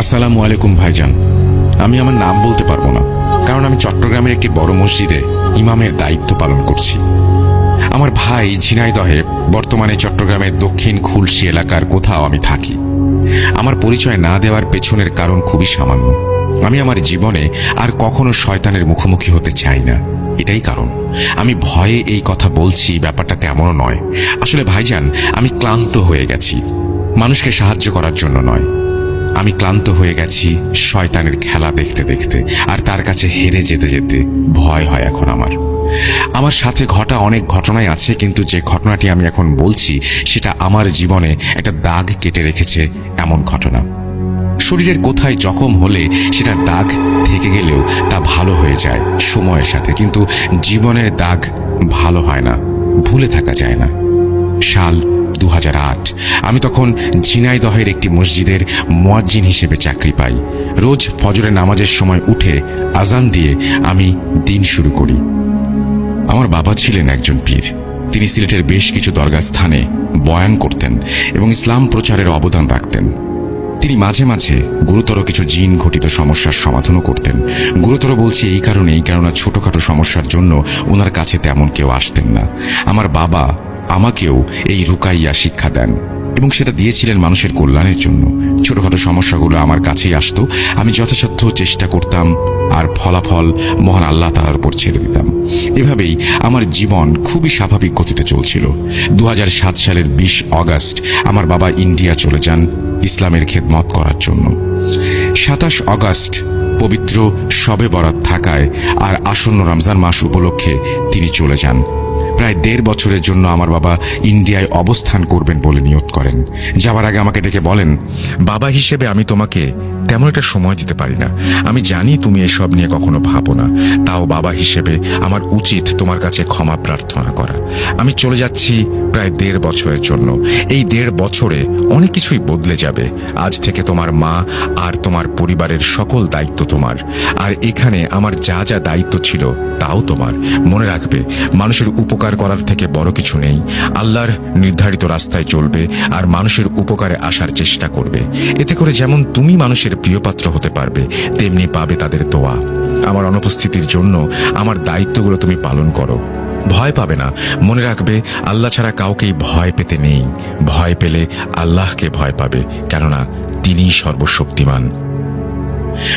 আসসালামু আলাইকুম, ভাইজান। আমি আমার নাম বলতে পারব না, কারণ আমি চট্টগ্রামের একটি বড় মসজিদে ইমামের দায়িত্ব পালন করছি। আমার ভাই ঝিনাইদহে বর্তমানে চট্টগ্রামের দক্ষিণ খুলশি এলাকার কোথাও আমি থাকি। আমার পরিচয় না দেওয়ার পেছনের কারণ খুবই সামান্য। আমি আমার জীবনে আর কখনো শয়তানের মুখোমুখি হতে চাই না। এটাই কারণ। আমি ভয়ে এই কথা বলছি, ব্যাপারটা তেমনও নয়। আসলে ভাইজান, আমি ক্লান্ত হয়ে গেছি। মানুষকে সাহায্য করার জন্য নয়। আমি ক্লান্ত হয়ে গেছি শয়তানের খেলা দেখতে দেখতে, আর তার কাছে হেরে যেতে যেতে ভয় হয় এখন আমার। আমার সাথে ঘটা অনেক ঘটনাই আছে, কিন্তু যে ঘটনাটি আমি এখন বলছি, সেটা আমার জীবনে একটা দাগ কেটে রেখেছে এমন ঘটনা। শরীরের কোথায় জখম হলে সেটা দাগ থেকে গেলেও তা ভালো হয়ে যায় সময়ের সাথে, কিন্তু জীবনের দাগ ভালো হয় না, ভুলে থাকা যায় না। সাল দু হাজার আট। আমি তখন ঝিনাইদহের একটি মসজিদের মোয়াজ্জিন হিসেবে চাকরি পাই। রোজ ফজরে নামাজের সময় উঠে আজান দিয়ে আমি দিন শুরু করি। আমার বাবা ছিলেন একজন পীর। তিনি সিলেটের বেশ কিছু দরগা স্থানে বয়ান করতেন এবং ইসলাম প্রচারের অবদান রাখতেন। তিনি মাঝে মাঝে গুরুতর কিছু জিন ঘটিত সমস্যার সমাধানও করতেন। গুরুতর বলছি এই কারণে এই কারণে ছোটখাটো সমস্যার জন্য ওনার কাছে তেমন কেউ আসতেন না। আমার বাবা আমাকেও এই রুকাইয়া শিক্ষা দেন। এবং সেটা দিয়েছিলেন মানুষের কল্যাণের জন্য। ছোটখাটো সমস্যাগুলো আমার কাছেই আসতো। আমি যথাসাধ্য চেষ্টা করতাম আর ফলাফল মহান আল্লাহ তালার উপর ছেড়ে দিতাম। এভাবেই আমার জীবন খুবই স্বাভাবিক গতিতে চলছিল। দু হাজার সাত সালের বিশ অগাস্ট আমার বাবা ইন্ডিয়া চলে যান ইসলামের খেদমত করার জন্য। সাতাশ অগাস্ট পবিত্র শবে বরাত থাকায় আর আসন্ন রমজান মাস উপলক্ষে তিনি চলে যান। প্রায় দেড় বছরের জন্য আমার বাবা ইন্ডিয়ায় অবস্থান করবেন বলে নিয়ত করেন। যাওয়ার আগে আমাকে ডেকে বলেন, বাবা হিসেবে আমি তোমাকে তেমন একটা সময় দিতে পারি না। আমি জানি তুমি এসব নিয়ে কখনো ভাবো না। তাও বাবা হিসেবে আমার উচিত তোমার কাছে ক্ষমা প্রার্থনা করা। আমি চলে যাচ্ছি প্রায় দেড় বছরের জন্য। এই দেড় বছরে অনেক কিছুই বদলে যাবে। আজ থেকে তোমার মা আর তোমার পরিবারের সকল দায়িত্ব তোমার। আর এখানে আমার যা যা দায়িত্ব ছিল তাও তোমার। মনে রাখবে, মানুষের উপকার করার থেকে বড় কিছু নেই। আল্লাহর নির্ধারিত রাস্তায় চলবে আর মানুষের উপকারে আসার চেষ্টা করবে। এতে করে যেমন তুমি মানুষের প্রিয়পাত্র হতে পারবে, তেমনি পাবে তাদের দোয়া। আমার অনুপস্থিতির জন্য আমার দায়িত্বগুলো তুমি পালন করো। ভয় পাবে না। মনে রাখবে, আল্লাহ ছাড়া কাউকেই ভয় পেতে নেই। ভয় পেলে আল্লাহকে ভয় পাবে, কেননা তিনিই সর্বশক্তিমান।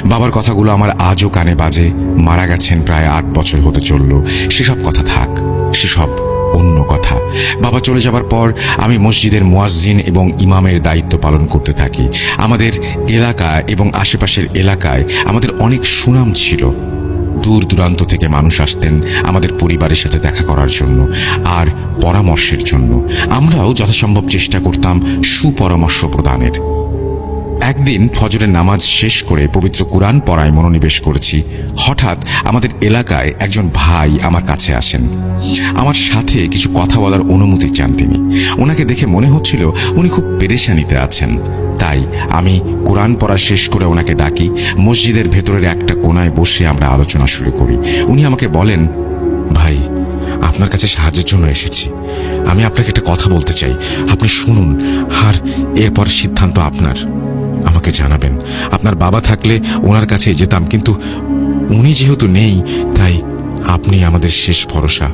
বাবার কথাগুলো আমার আজও কানে বাজে। মারা গেছেন প্রায় আট বছর হতে চলল। সেসব কথা থাক, সেসব অন্য কথা। বাবা চলে যাবার পর আমি মসজিদের মুয়াজ্জিন এবং ইমামের দায়িত্ব পালন করতে থাকি। আমাদের এলাকা এবং আশেপাশের এলাকায় আমাদের অনেক সুনাম ছিল। দূর দূরান্ত থেকে মানুষ আসতেন আমাদের পরিবারের সাথে দেখা করার জন্য আর পরামর্শের জন্য। আমরাও যথাসম্ভব চেষ্টা করতাম সুপরামর্শ প্রদানের। একদিন ফজরের নামাজ শেষ করে পবিত্র কোরআন পড়ায় মনোনিবেশ করেছি। হঠাৎ আমাদের এলাকায় একজন ভাই আমার কাছে আসেন। আমার সাথে কিছু কথা বলার অনুমতি চান তিনি। ওনাকে দেখে মনে হচ্ছিল উনি খুব পেরেশানিতে আছেন। তাই আমি কোরআন পড়া শেষ করে ওনাকে ডাকি, মসজিদের ভেতরের একটা কোনায় বসে আমরা আলোচনা শুরু করি। উনি আমাকে বলেন, ভাই, আপনার কাছে সাহায্যের জন্য এসেছি। আমি আপনাকে একটা কথা বলতে চাই। আপনি শুনুন, আর এরপর সিদ্ধান্ত আপনার। আমাকে জানাবেন। আপনার বাবা থাকলে ওনার কাছে যেতাম, কিন্তু উনি যেহেতু নেই, তাই আপনি আমাদের শেষ ভরসা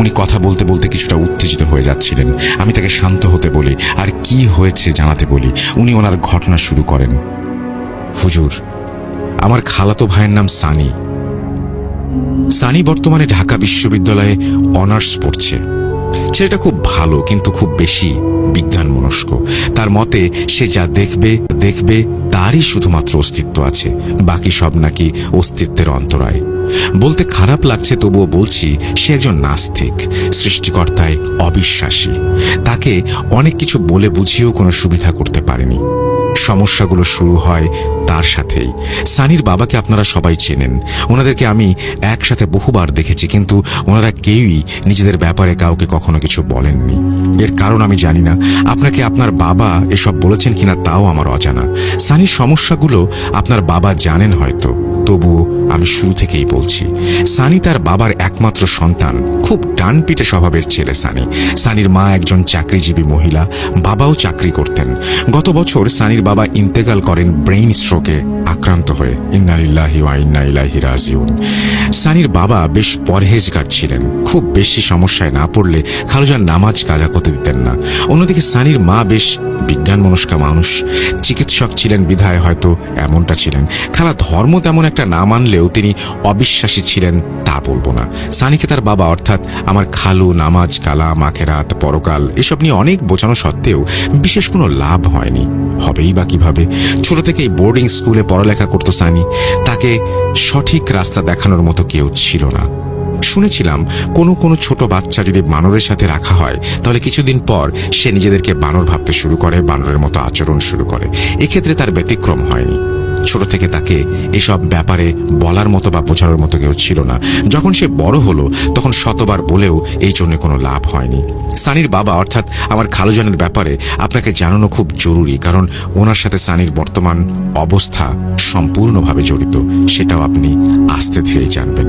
উনি কথা বলতে বলতে কিছুটা উত্তেজিত হয়ে যাচ্ছিলেন। আমি তাকে শান্ত হতে বলি, আর কি হয়েছে জানাতে বলি। উনি ওনার ঘটনা শুরু করেন। হুজুর, আমার খালাতো ভাইয়ের নাম সানি। সানি বর্তমানে ঢাকা বিশ্ববিদ্যালয়ে অনার্স পড়ছে। ছেলেটা খুব ভালো, কিন্তু খুব বেশি বিজ্ঞান মনস্ক তার মতে, সে যা দেখবে দেখবে, তারই শুধুমাত্র অস্তিত্ব আছে। বাকি সব নাকি অস্তিত্বের অন্তরায়। বলতে খারাপ লাগছে, তবুও বলছি, সে একজন নাস্তিক, সৃষ্টিকর্তায় অবিশ্বাসী। তাকে অনেক কিছু বলে বুঝিয়েও কোনো সুবিধা করতে পারেনি। সমস্যাগুলো শুরু হয় তার সাথেই। সানির বাবাকে আপনারা সবাই চেনেন। ওনাদেরকে আমি একসাথে বহুবার দেখেছি, কিন্তু ওনারা কেউই নিজেদের ব্যাপারে কাউকে কখনো কিছু বলেননি। এর কারণ আমি জানি না। আপনাকে আপনার বাবা এসব বলেছেন কিনা তাও আমার অজানা। সানির সমস্যাগুলো আপনার বাবা জানেন হয়তো। তবুও আমি শুরু থেকেই বলছি, সানি তার বাবার একমাত্র সন্তান, খুব ডান ডানপিটে স্বভাবের ছেলে সানি। সানির মা একজন চাকরিজীবী মহিলা, বাবাও চাকরি করতেন। গত বছর সানির বাবা ইন্তেকাল করেন ব্রেইন স্ট্রোকে। আক্রান্ত হয়ে ইন্নালিল্লাহি ওয়া ইন্না ইলাইহি রাজিউন। সানির বাবা বেশ পরহেজগার ছিলেন। খুব বেশি সমস্যায় না পড়লে খালুজান নামাজ কাজা করতে দিতেন না। অন্যদিকে সানির মা বেশ বিজ্ঞান মনস্কা মানুষ। চিকিৎসক ছিলেন, বিধায় হয়তো এমনটা ছিলেন। খালা ধর্ম তেমন একটা না মানলেও তিনি অবিশ্বাসী ছিলেন, তা বলব না। সানিকে তার বাবা, অর্থাৎ আমার খালু, নামাজ, কালাম, আখেরাত, পরকাল, এসব নিয়ে অনেক বোঝানো সত্ত্বেও বিশেষ কোনো লাভ হয়নি। হবেই বা কীভাবে? ছোট থেকেই বোর্ডিং স্কুলে পড়ালেখা করতো সানি। তাকে সঠিক রাস্তা দেখানোর মতো কেউ ছিল না। শুনেছিলাম, কোনো কোনো ছোট বাচ্চা যদি বানরের সাথে রাখা হয়, তাহলে কিছুদিন পর সে নিজেদেরকে বানর ভাবতে শুরু করে, বানরের মতো আচরণ শুরু করে। এক্ষেত্রে তার ব্যতিক্রম হয়নি। ছোট থেকে তাকে এসব ব্যাপারে বলার মতো বা বোঝানোর মতো কেউ ছিল না। যখন সে বড় হলো, তখন শতবার বলেও এই জন্য কোনো লাভ হয়নি। সানির বাবা, অর্থাৎ আমার খালুজানের ব্যাপারে আপনাকে জানানো খুব জরুরি, কারণ ওনার সাথে সানির বর্তমান অবস্থা সম্পূর্ণভাবে জড়িত, সেটাও আপনি আস্তে ধীরেই জানবেন।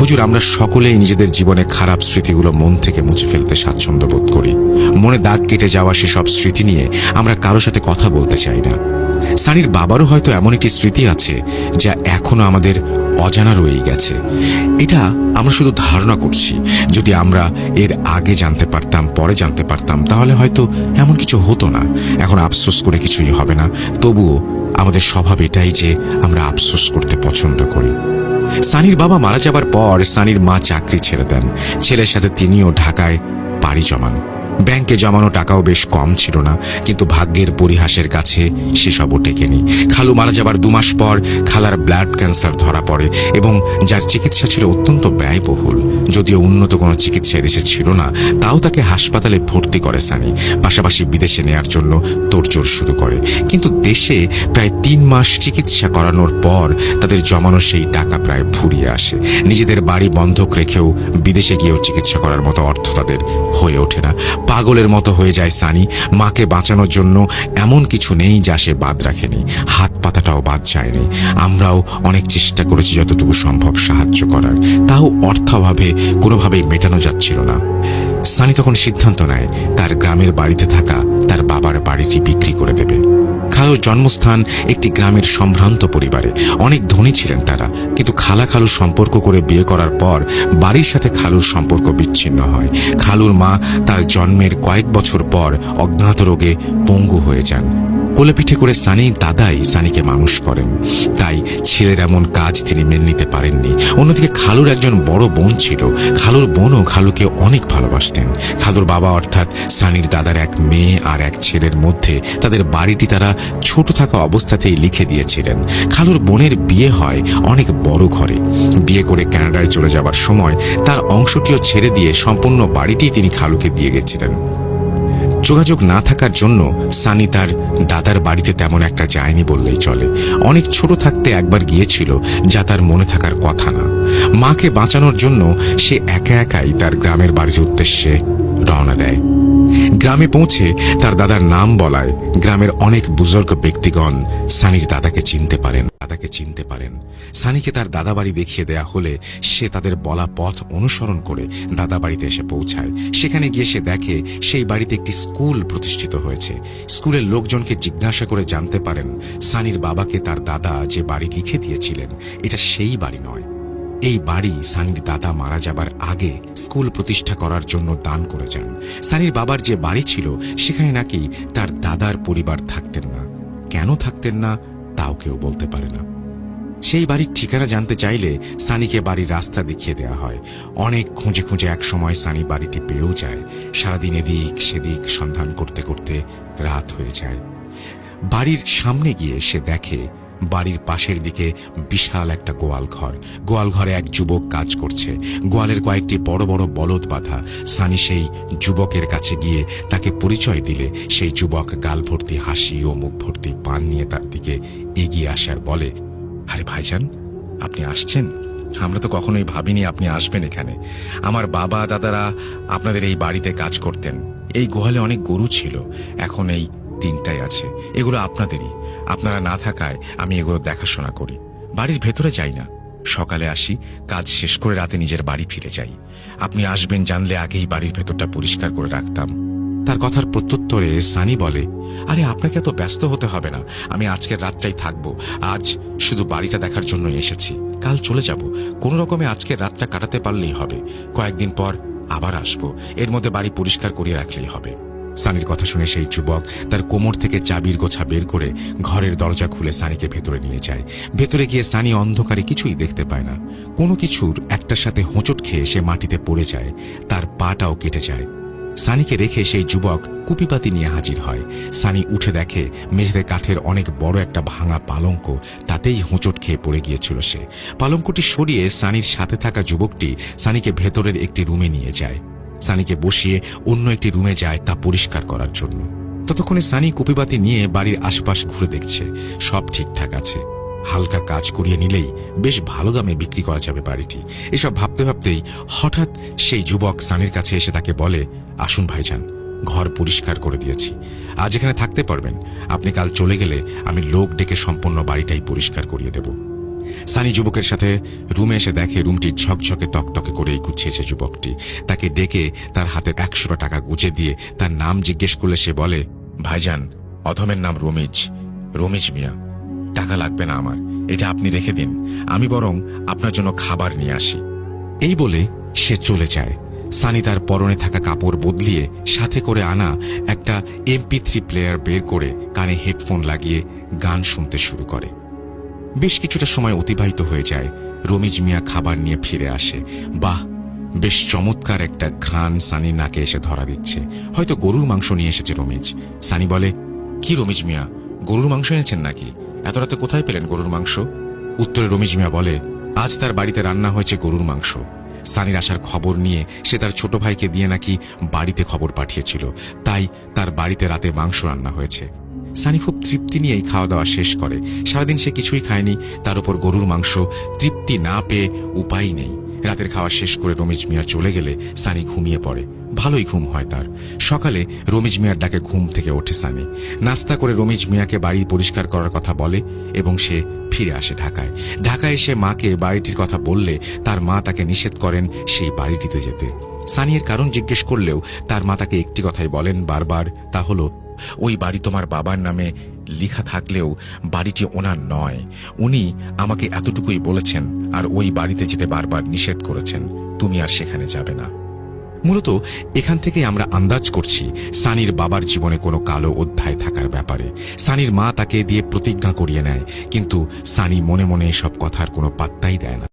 হুজুর, আমরা সকলেই নিজেদের জীবনে খারাপ স্মৃতিগুলো মন থেকে মুছে ফেলতে স্বাচ্ছন্দ্য বোধ করি। মনে দাগ কেটে যাওয়া সেসব স্মৃতি নিয়ে আমরা কারও সাথে কথা বলতে চাই না। সানির বাবারও হয়তো এমন একটি স্মৃতি আছে যা এখনও আমাদের অজানা রয়েই গেছে। এটা আমরা শুধু ধারণা করছি। যদি আমরা এর আগে জানতে পারতাম, পরে জানতে পারতাম, তাহলে হয়তো এমন কিছু হতো না। এখন আফসোস করে কিছুই হবে না। তবুও আমাদের স্বভাব এটাই যে আমরা আফসোস করতে পছন্দ করি। সানির বাবা মারা যাবার পর সানির মা চাকরি ছেড়ে দেন। ছেলের সাথে তিনিও ঢাকায় পাড়ি জমান। ব্যাংকে জমানো টাকাও বেশ কম ছিল না, কিন্তু ভাগ্যের পরিহাসের কাছে সেসবও টেকেনি খালু মারা যাবার দু মাস পর খালার ব্লাড ক্যান্সার ধরা পড়ে এবং যার চিকিৎসা ছিল অত্যন্ত ব্যয়বহুল। যদিও উন্নত কোনো চিকিৎসা দেশে ছিল না, তাও তাকে হাসপাতালে ভর্তি করে সানি। পাশাপাশি বিদেশে নেয়ার জন্য তোড়জোড় শুরু করে। কিন্তু দেশে প্রায় তিন মাস চিকিৎসা করানোর পর তাদের জমানো সেই টাকা প্রায় ফুরিয়ে আসে। নিজেদের বাড়ি বন্ধক রেখেও বিদেশে গিয়েও চিকিৎসা করার মতো অর্থ তাদের হয়ে ওঠে না। পাগলের মতো হয়ে যায় সানি। মাকে বাঁচানোর জন্য এমন কিছু নেই যা সে বাদ রাখেনি। হাত পাতাটাও বাদ যায়নি। আমরাও অনেক চেষ্টা করেছি যতটুকু সম্ভব সাহায্য করার। তাও অর্থাভাবে কোনোভাবেই মেটানো যাচ্ছিল না। সানি তখন সিদ্ধান্ত নেয়, তার গ্রামের বাড়িতে থাকা তার বাবার বাড়িটি বিক্রি করে দেবে। খালুর জন্মস্থান একটি গ্রামের সম্ভ্রান্ত পরিবারে। অনেক ধনী ছিলেন তারা, কিন্তু খালা খালুর সম্পর্ক করে বিয়ে করার পর বাড়ির সাথে খালুর সম্পর্ক বিচ্ছিন্ন হয়। খালুর মা তার জন্মের কয়েক বছর পর অজ্ঞাত রোগে পঙ্গু হয়ে যান। কোলে পিঠে করে সানির দাদাই সানিকে মানুষ করেন। তাই ছেলের এমন কাজ তিনি মেনে নিতে পারেননি। অন্যদিকে খালুর একজন বড় বোন ছিল। খালুর বোনও খালুকে অনেক ভালোবাসতেন। খালুর বাবা অর্থাৎ সানির দাদার এক মেয়ে আর এক ছেলের মধ্যে তাদের বাড়িটি তারা ছোট থাকা অবস্থাতেই লিখে দিয়েছিলেন। খালুর বোনের বিয়ে হয় অনেক বড় ঘরে। বিয়ে করে ক্যানাডায় চলে যাবার সময় তার অংশটিও ছেড়ে দিয়ে সম্পূর্ণ বাড়িটি তিনি খালুকে দিয়ে গেছিলেন। যোগাযোগ না থাকার জন্য সানি তার দাদার বাড়িতে তেমন একটা যায়নি বললেই চলে। অনেক ছোট থাকতে একবার গিয়েছিল, যা তার মনে থাকার কথা না। মাকে বাঁচানোর জন্য সে একা একাই তার গ্রামের বাড়ির উদ্দেশ্যে রওনা দেয়। গ্রামে পৌঁছে তার দাদার নাম বলায় গ্রামের অনেক বুজুর্গ ব্যক্তিগণ সানির দাদাকে চিনতে পারেন। দাদাকে চিনতে পারেন। সানিকে তার দাদা বাড়ি দেখিয়ে দেয়া হলে সে তাদের বলা পথ অনুসরণ করে দাদা বাড়িতে এসে পৌঁছায়। সেখানে গিয়ে সে দেখে সেই বাড়িতে একটি স্কুল প্রতিষ্ঠিত হয়েছে। স্কুলের লোকজনকে জিজ্ঞাসা করে জানতে পারেন সানির বাবাকে তার দাদা যে বাড়ি লিখে দিয়েছিলেন, এটা সেই বাড়ি নয়। এই বাড়ি সানির দাদা মারা যাবার আগে স্কুল প্রতিষ্ঠা করার জন্য দান করে যান। সানির বাবার যে বাড়ি ছিল, সেখানে নাকি তার দাদার পরিবার থাকতেন না। কেন থাকতেন না? তাও কেউ বলতে পারে না। সেই বাড়ির ঠিকানা জানতে চাইলে সানিকে বাড়ির রাস্তা দেখিয়ে দেওয়া হয়। অনেক খুঁজে খুঁজে এক সময় সানি বাড়িটি পেয়েও যায়। সারাদিন এদিক সেদিক সন্ধান করতে করতে রাত হয়ে যায়। বাড়ির সামনে গিয়ে সে দেখে বাড়ির পাশের দিকে বিশাল একটা গোয়াল ঘর। গোয়াল ঘরে এক যুবক কাজ করছে। গোয়ালের কয়েকটি বড় বড় বলদ বাঁধা। সানি সেই যুবকের কাছে গিয়ে তাকে পরিচয় দিলে। সেই যুবক গাল ভর্তি হাসি ও মুখ ভর্তি পান নিয়ে তার দিকে এগিয়ে আসে আর বলে, আরে ভাইজান, আপনি আসছেন? আমরা তো কখনোই ভাবিনি আপনি আসবেন এখানে। আমার বাবা, দাদারা আপনাদের এই বাড়িতে কাজ করতেন। এই গোহালে অনেক গরু ছিল। এখন এই তিনটাই আছে। এগুলো আপনাদেরই। আপনারা না থাকায় আমি এগুলো দেখাশোনা করি। বাড়ির ভেতরে যাই না। সকালে আসি, কাজ শেষ করে রাতে নিজের বাড়ি ফিরে যাই। আপনি আসবেন জানলে আগেই বাড়ির ভেতরটা পরিষ্কার করে রাখতাম। তার কথার প্রত্যুত্তরে সানি বলে, আরে, আপনাকে এত ব্যস্ত হতে হবে না। আমি আজকের রাতটাই থাকব। আজ শুধু বাড়িটা দেখার জন্যই এসেছি। কাল চলে যাব। কোনো রকমে আজকের রাতটা কাটাতে পারলেই হবে। কয়েকদিন পর আবার আসব। এর মধ্যে বাড়ি পরিষ্কার করিয়ে রাখলেই হবে। সানির কথা শুনে সেই যুবক তার কোমর থেকে চাবির গোছা বের করে ঘরের দরজা খুলে সানিকে ভেতরে নিয়ে যায়। ভেতরে গিয়ে সানি অন্ধকারে কিছুই দেখতে পায় না। কোনো কিছুর একটার সাথে হোঁচট খেয়ে সে মাটিতে পড়ে যায়, তার পাটাও কেটে যায়। সানিকে রেখে সেই যুবক কুপিপাতি নিয়ে হাজির হয়। সানি উঠে দেখে মেঝেতে কাঠের অনেক বড় একটা ভাঙা পালঙ্ক, তাতেই হোঁচট খেয়ে পড়ে গিয়েছিল সে। পালঙ্কটি সরিয়ে সানির সাথে থাকা যুবকটি সানিকে ভেতরের একটি রুমে নিয়ে যায়। সানিকে বসিয়ে অন্য একটি রুমে যায় তা পরিষ্কার করার জন্য। ততক্ষণে সানি কুপিবাতি নিয়ে বাড়ির আশপাশ ঘুরে দেখছে। সব ঠিকঠাক আছে। হালকা কাজ করিয়ে নিলেই বেশ ভালো দামে বিক্রি করা যাবে বাড়িটি। এসব ভাবতে ভাবতেই হঠাৎ সেই যুবক সানির কাছে এসে তাকে বলে, আসুন ভাইজান, ঘর পরিষ্কার করে দিয়েছি। আজ এখানে থাকতে পারবেন। আপনি কাল চলে গেলে আমি লোক ডেকে সম্পূর্ণ বাড়িটাই পরিষ্কার করিয়ে দেব। সানি যুবকের সাথে রুমে এসে দেখে রুমটি ঝকঝকে তকতকে করেই গুছিয়েছে যুবকটি। তাকে ডেকে তার হাতের একশোটা টাকা গুছে দিয়ে তার নাম জিজ্ঞেস করলে সে বলে, ভাইজান, অধমের নাম রমিজ রমিজ মিয়া, টাকা লাগবে না আমার। এটা আপনি রেখে দিন। আমি বরং আপনার জন্য খাবার নিয়ে আসি। এই বলে সে চলে যায়। সানি তার পরনে থাকা কাপড় বদলিয়ে সাথে করে আনা একটা এমপি থ্রি প্লেয়ার বের করে কানে হেডফোন লাগিয়ে গান শুনতে শুরু করে। বেশ কিছুটা সময় অতিবাহিত হয়ে যায়। রমিজ মিয়া খাবার নিয়ে ফিরে আসে। বাহ, বেশ চমৎকার একটা ঘ্রাণ সানির নাকে এসে ধরা দিচ্ছে। হয়তো গরুর মাংস নিয়ে এসেছে রমিজ সানি বলে, কি রমিজ মিয়া, গরুর মাংস এনেছেন নাকি? এত রাতে কোথায় পেলেন গরুর মাংস? উত্তরে রমিজ মিয়া বলে, আজ তার বাড়িতে রান্না হয়েছে গরুর মাংস। সানির আসার খবর নিয়ে সে তার ছোট ভাইকে দিয়ে নাকি বাড়িতে খবর পাঠিয়েছিল। তাই তার বাড়িতে রাতে মাংস রান্না হয়েছে। সানি খুব তৃপ্তি নিয়েই খাওয়া দাওয়া শেষ করে। সারাদিন সে কিছুই খায়নি, তার উপর গরুর মাংস, তৃপ্তি না পেয়ে উপায় নেই। রাতের খাওয়া শেষ করে রমিজ মিয়া চলে গেলে সানি ঘুমিয়ে পড়ে। ভালোই ঘুম হয় তার। সকালে রমিজ মিয়ার ডাকে ঘুম থেকে ওঠে সানি। নাস্তা করে রমিজ মিয়াকে বাড়ি পরিষ্কার করার কথা বলে এবং সে ফিরে আসে ঢাকায়। ঢাকায় এসে মাকে বাড়িটির কথা বললে তার মা তাকে নিষেধ করেন সেই বাড়িটিতে যেতে। সানিয়ের কারণ জিজ্ঞেস করলেও তার মা তাকে একটি কথাই বলেন বারবার, তা হলো ওই বাড়ি তোমার বাবার নামে লিখা থাকলেও বাড়িটি ওনার নয়। উনি আমাকে এতটুকুই বলেছেন, আর ওই বাড়িতে যেতে বারবার নিষেধ করেছেন, তুমি আর সেখানে যাবে না। মূলত এখান থেকে আমরা আন্দাজ করছি সানির বাবার জীবনে কোনো কালো অধ্যায় থাকার ব্যাপারে। সানির মা তাকে দিয়ে প্রতিজ্ঞা করিয়ে নেয়, কিন্তু সানি মনে মনে এসব কথার কোনো পাত্তাই দেয় না।